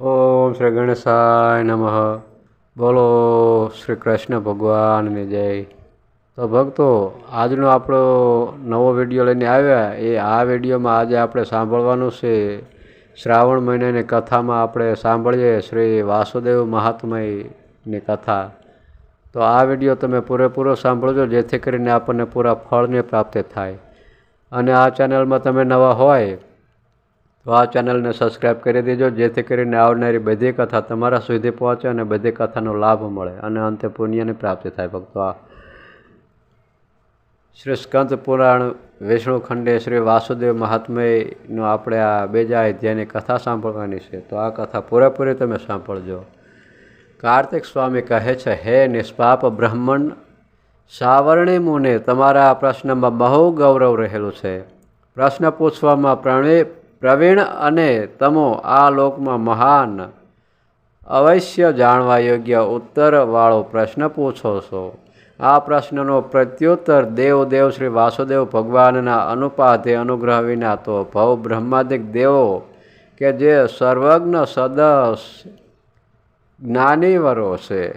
ઓમ શ્રી ગણેશાય નમઃ. બોલો શ્રી કૃષ્ણ ભગવાનની જય. તો ભક્તો, આજનો આપણો નવો વીડિયો લઈને આવ્યા. એ આ વિડીયોમાં આજે આપણે સાંભળવાનું છે શ્રાવણ મહિનાની કથામાં આપણે સાંભળીએ શ્રી વાસુદેવ મહાત્મયની કથા. તો આ વીડિયો તમે પૂરેપૂરો સાંભળજો, જેથી કરીને આપણને પૂરા ફળની પ્રાપ્તિ થાય. અને આ ચેનલમાં તમે નવા હોય તો આ ચેનલને સબસ્ક્રાઈબ કરી દેજો, જેથી કરીને આવનારી બધી કથા તમારા સુધી પહોંચે અને બધી કથાનો લાભ મળે અને અંતે પુણ્યની પ્રાપ્તિ થાય. ભક્તો, આ શ્રી સ્કંદ પુરાણ વિષ્ણુ ખંડે શ્રી વાસુદેવ મહાત્મયનું આપણે આ બેજા અધ્યાયની કથા સાંભળવાની છે. તો આ કથા પૂરેપૂરી તમે સાંભળજો. કાર્તિક સ્વામી કહે છે, હે નિષ્પાપ બ્રાહ્મણ, સાવરણી મુને, તમારા આ પ્રશ્નમાં બહુ ગૌરવ રહેલું છે. પ્રશ્ન પૂછવામાં પ્રણે પ્રવીણ અને તમો આ લોકમાં મહાન. અવશ્ય જાણવા યોગ્ય ઉત્તરવાળો પ્રશ્ન પૂછો છો. આ પ્રશ્નનો પ્રત્યુત્તર દેવ દેવ શ્રી વાસુદેવ ભગવાનના અનુપાધે અનુગ્રહ વિના તો ભવ બ્રહ્માદિક દેવો કે જે સર્વજ્ઞ સદસ જ્ઞાનીવરો છે.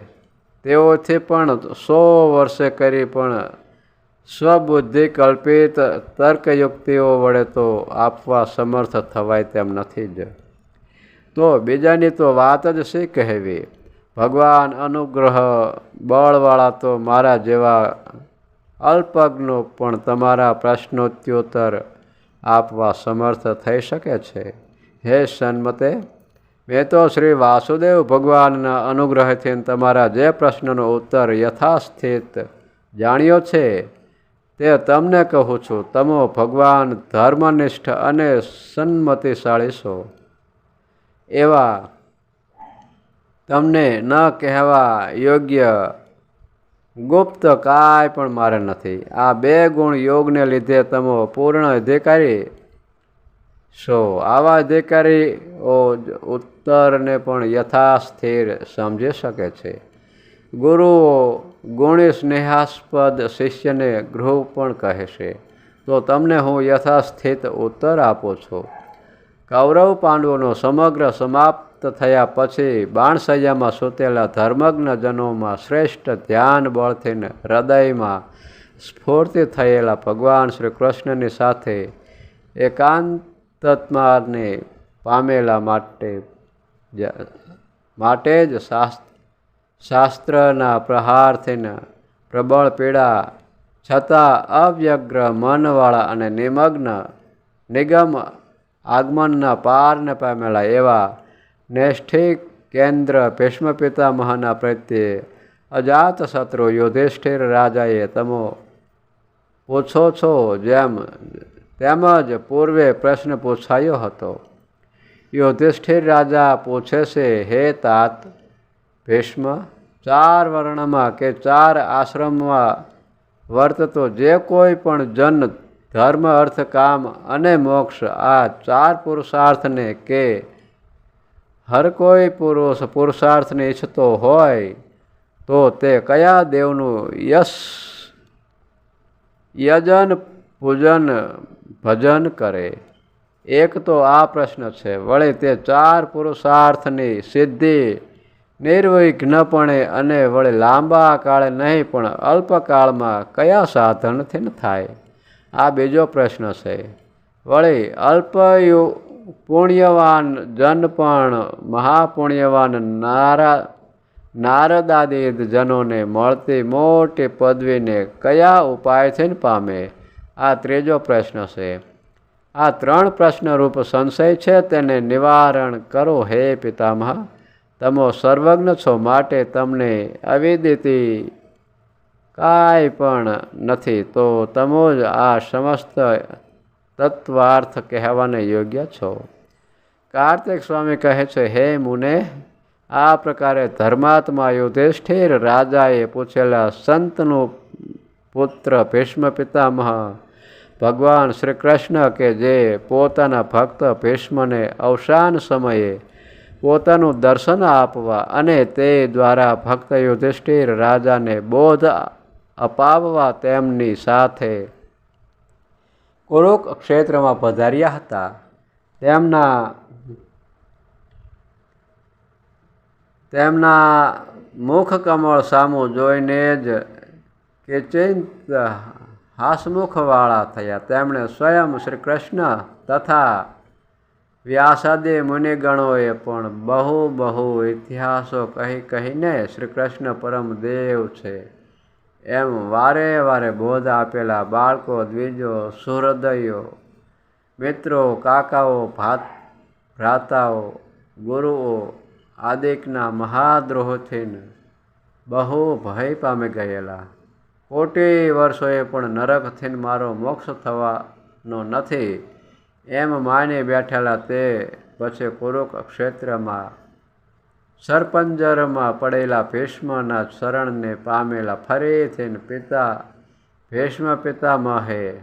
તેઓથી પણ સો વર્ષે કરી પણ સ્વબુદ્ધિ કલ્પિત તર્કયુક્તિઓ વડે તો આપવા સમર્થ થવાય તેમ નથી જ. તો બીજાની તો વાત જ શી કહેવી? ભગવાન અનુગ્રહ બળવાળા તો મારા જેવા અલ્પજ્ઞો પણ તમારા પ્રશ્નોત્તર આપવા સમર્થ થઈ શકે છે. હે સન્મતે, મેં તો શ્રી વાસુદેવ ભગવાનના અનુગ્રહથી તમારા જે પ્રશ્નનો ઉત્તર યથાસ્થિત જાણ્યો છે તે તમને કહું છું, તમો ભગવાન ધર્મનિષ્ઠ અને સન્મતિશાળી છો એવા તમને ન કહેવા યોગ્ય ગુપ્ત કાંઈ પણ મારે નથી. આ બે ગુણ યોગને લીધે તમો પૂર્ણ અધિકારી છો. આવા અધિકારીઓ ઉત્તરને પણ યથાસ્થિર સમજી શકે છે. ગુરુઓ ગુણી સ્નેહાસ્પદ શિષ્યને ગૃહ પણ કહે છે, તો તમને હું યથાસ્થિત ઉત્તર આપું છું. કૌરવ પાંડવોનો સમગ્ર સમાપ્ત થયા પછી બાણસૈયામાં સૂતેલા ધર્મજ્ઞજનોમાં શ્રેષ્ઠ ધ્યાન બળથી હૃદયમાં સ્ફૂર્તિ થયેલા ભગવાન શ્રી કૃષ્ણની સાથે એકાંતત્માને પામેલા માટે માટે જ શાસ્ત્ર શાસ્ત્રના પ્રહારથી પ્રબળ પીડા છતાં અવ્યગ્ર મનવાળા અને નિમગ્ન નિગમ આગમનના પારને પામેલા એવા નૈષ્ઠિક કેન્દ્ર ભીષ્મ પિતામહના પ્રત્યે અજાત શત્રુ યુધિષ્ઠિર રાજાએ તમો પૂછો છો જેમ તેમજ પૂર્વે પ્રશ્ન પૂછાયો હતો. યુધિષ્ઠિર રાજા પૂછે છે, હે તાત, ભીષ્મ ચાર વર્ણમાં કે ચાર આશ્રમમાં વર્તતો જે કોઈ પણ જન, ધર્મ, અર્થ, કામ અને મોક્ષ, આ ચાર પુરુષાર્થને કે હર કોઈ પુરુષ પુરુષાર્થને ઈચ્છતો હોય, તો તે કયા દેવનું યશ, યજન, પૂજન, ભજન કરે? એક તો આ પ્રશ્ન છે. વળી તે ચાર પુરુષાર્થની સિદ્ધિ નિર્વિઘ્નપણે અને વળી લાંબા કાળે નહીં, પણ અલ્પકાળમાં કયા સાધનથી થાય? આ બીજો પ્રશ્ન છે. વળી અલ્પયુ પુણ્યવાન જન પણ મહાપુણ્યવાન નારા નારદાદી જનોને મળતી મોટી પદવીને કયા ઉપાયથી પામે? આ ત્રીજો પ્રશ્ન છે. આ ત્રણ પ્રશ્નરૂપ સંશય છે, તેને નિવારણ કરો હે પિતામહ. તમો સર્વજ્ઞ છો માટે તમને અવિદિતી કાંઈ પણ નથી. તો તમો જ આ સમસ્ત તત્વાર્થ કહેવાને યોગ્ય છો. કાર્તિક સ્વામી કહે છે, હે મુને, આ પ્રકારે ધર્માત્મા યુધિષ્ઠિર રાજાએ પૂછેલા સંતનું પુત્ર ભીષ્મ પિતામહ ભગવાન શ્રી કૃષ્ણ કે જે પોતાના ભક્ત ભીષ્મને અવસાન સમયે પોતાનું દર્શન આપવા અને તે દ્વારા ભક્ત યુધિષ્ઠિર રાજાને બોધ અપાવવા તેમની સાથે કુરુક્ષેત્રમાં પધાર્યા હતા. તેમના તેમના મુખ કમળ સામું જોઈને જ કેચિંત હાસમુખવાળા થયા. તેમણે સ્વયં શ્રી કૃષ્ણ તથા વ્યાસાદે મુનિગણોએ પણ બહુ બહુ ઇતિહાસો કહી કહીને શ્રી કૃષ્ણ પરમ દેવ છે. એમ વારે વારે બોધ આપેલા બાળકો, દ્વિજો, સુહૃદયો, મિત્રો, કાકાઓ ભાત ભ્રાતાઓ, ગુરુઓ આદિકના મહાદ્રોહથી બહુ ભય પામી ગયેલા. કોટી વર્ષોએ પણ નરકથી મારો મોક્ષ થવાનો નથી. એમ માની બેઠેલા તે પછી કુરુક્ષેત્રમાં સરપંજરમાં પડેલા ભીષ્મના શરણને પામેલા ફરીથી પિતા ભીષ્મ પિતામહે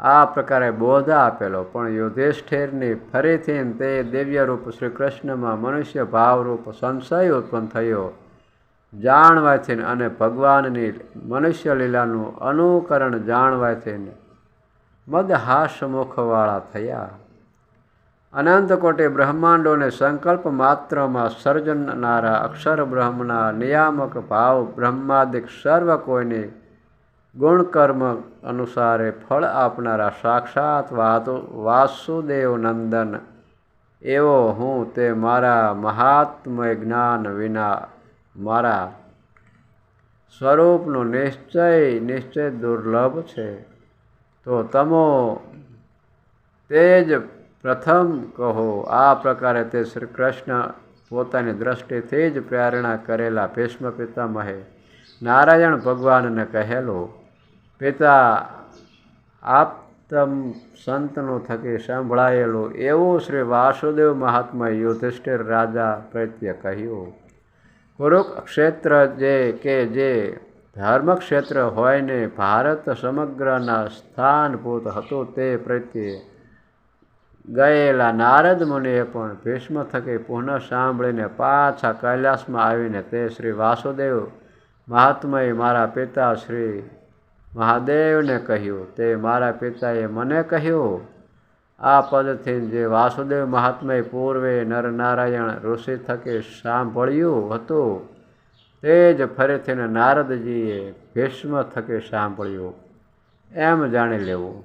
આ પ્રકારે બોધ આપેલો. પણ યુધિષ્ઠિરની ફરીથી તે દિવ્યરૂપ શ્રી કૃષ્ણમાં મનુષ્ય ભાવરૂપ સંશય ઉત્પન્ન થયો. જાણવાથી અને ભગવાનની મનુષ્ય લીલાનું અનુકરણ જાણવાથી મદહાસમુખવાળા થયા. અનંતકોટે બ્રહ્માંડોને સંકલ્પ માત્રમાં સર્જનારા અક્ષર બ્રહ્મના નિયામક ભાવ બ્રહ્માદિક સર્વ કોઈની ગુણકર્મ અનુસારે ફળ આપનારા સાક્ષાત વાસુદેવ નંદન. એવો હું તે મારા મહાત્મય જ્ઞાન વિના મારા સ્વરૂપનો નિશ્ચય નિશ્ચય દુર્લભ છે. તો તમો તે જ પ્રથમ કહો, આ પ્રકારે તે શ્રી કૃષ્ણ પોતાની દ્રષ્ટિથી જ પ્રેરણા કરેલા ભીષ્મ પિતામહે નારાયણ ભગવાનને કહેલો, પિતા આપતમ સંતનું થકી સંભળાયેલું એવું શ્રી વાસુદેવ મહાત્મા યુધિષ્ઠિર રાજા પ્રત્યે કહ્યું, કુરુક્ષેત્ર જે કે જે ધર્મક્ષેત્ર હોય ને ભારત સમગ્રના સ્થાનભૂત હતું તે પ્રત્યે ગયેલા નારદ મુનિએ પણ ભીષ્મ થકી પુનઃ સાંભળીને પાછા કૈલાસમાં આવીને તે શ્રી વાસુદેવ મહાત્માએ મારા પિતા શ્રી મહાદેવને કહ્યું, તે મારા પિતાએ મને કહ્યું, આ પદથી જે વાસુદેવ મહાત્માએ પૂર્વે નરનારાયણ ઋષિ થકી સાંભળ્યું હતું તે જ ફરીથી નારદજીએ ભીષ્મ થકી સાંભળ્યું. એમ જાણી લેવું.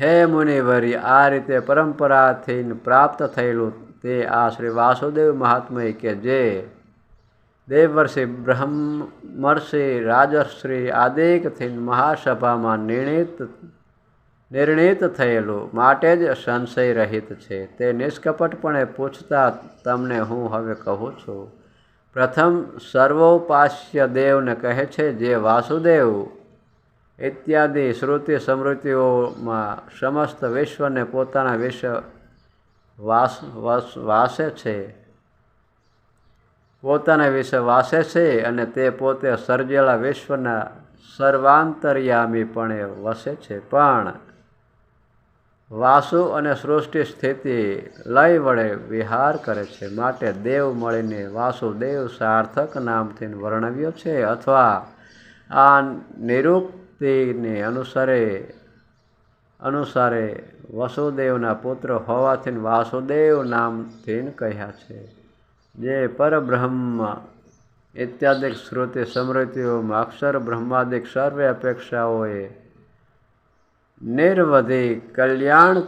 હે મુનિવરી, આ રીતે પરંપરાથી પ્રાપ્ત થયેલું તે આ શ્રી વાસુદેવ મહાત્મય કે જે દેવવર્ષિ બ્રહ્મર્ષિ રાજશ્રી આદિકથી મહાસભામાં નિર્ણિત નિર્ણિત થયેલું માટે જ સંશય રહિત છે. તે નિષ્કપટપણે પૂછતા તમને હું હવે કહું છું. પ્રથમ સર્વોપાસ્ય દેવને કહે છે જે વાસુદેવ ઇત્યાદિ શ્રુતિ સ્મૃતિઓમાં સમસ્ત વિશ્વને પોતાના વિશ્વ વાસ, વાસે છે. પોતાના વિશે વાસે છે અને તે પોતે સર્જેલા વિશ્વના સર્વાંતર્યામીપણે વસે છે. પણ વાસુ અને સૃષ્ટિ સ્થિતિ લય વડે વિહાર કરે છે. માટે દેવ મળીને વાસુદેવ સાર્થક નામથી વર્ણવ્યો છે અથવા આ નિરુક્તિને અનુસારે અનુસારે વસુદેવના પુત્ર હોવાથી વાસુદેવ નામથી કહ્યા છે. જે પરબ્રહ્મ ઇત્યાદિક શ્રુતિ સમૃતિઓમાં અક્ષર બ્રહ્માદિક સર્વે અપેક્ષાઓએ નિર્વધિ કલ્યાણ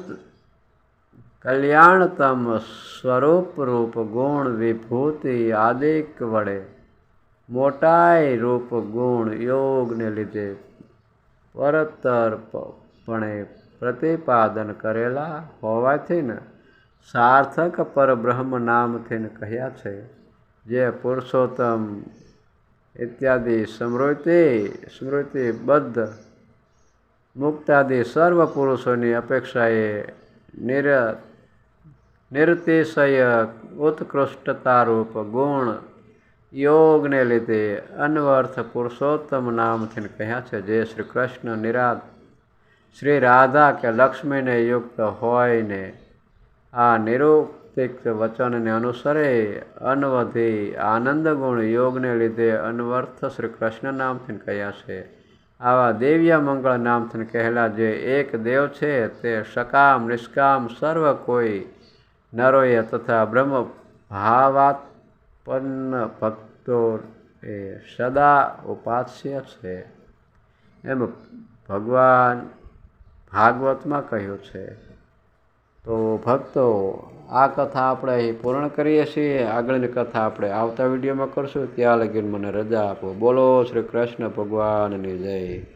કલ્યાણતમ સ્વરૂપરૂપ ગુણ વિભૂતિ આદિક વડે. મોટાઈ રૂપ ગુણ યોગને લીધે પરતરપણે પ્રતિપાદન કરેલા હોવાથી ને સાર્થક પરબ્રહ્મ નામથી કહ્યા છે. જે પુરુષોત્તમ ઇત્યાદિ સ્મૃતિ સ્મૃતિબદ્ધ મુક્તાદિ સર્વ પુરુષોની અપેક્ષાએ નિર નિર્દેશય ઉત્કૃષ્ટતારૂપ ગુણ યોગને લીધે અન્વર્થ પુરુષોત્તમ નામથી કહ્યા છે. જે શ્રી કૃષ્ણ નિરાદ, શ્રી રાધા કે લક્ષ્મીને યુક્ત હોયને, આ નિરુક્તિક વચનને અનુસરે અનવધિ આનંદ ગુણ યોગને લીધે અનવર્થ શ્રી કૃષ્ણ નામથી કહ્યા છે. આવા દેવ્ય મંગળ નામથી કહેલા, જે એક દેવ છે, તે સકામ, નિષ્કામ, સર્વ કોઈ નરોય તથા બ્રહ્મ ભાવાત્પન્ન ભક્તો એ સદા ઉપાસ્ય છે. એમ ભગવાન ભાગવતમાં કહ્યું છે. તો ભક્તો આ કથા આપણે અહીં પૂર્ણ કરીએ છીએ. આગળની કથા આપણે આવતા વિડીયોમાં કરશું. ત્યાં લગીને મને રજા આપો. બોલો શ્રી કૃષ્ણ ભગવાનની જય.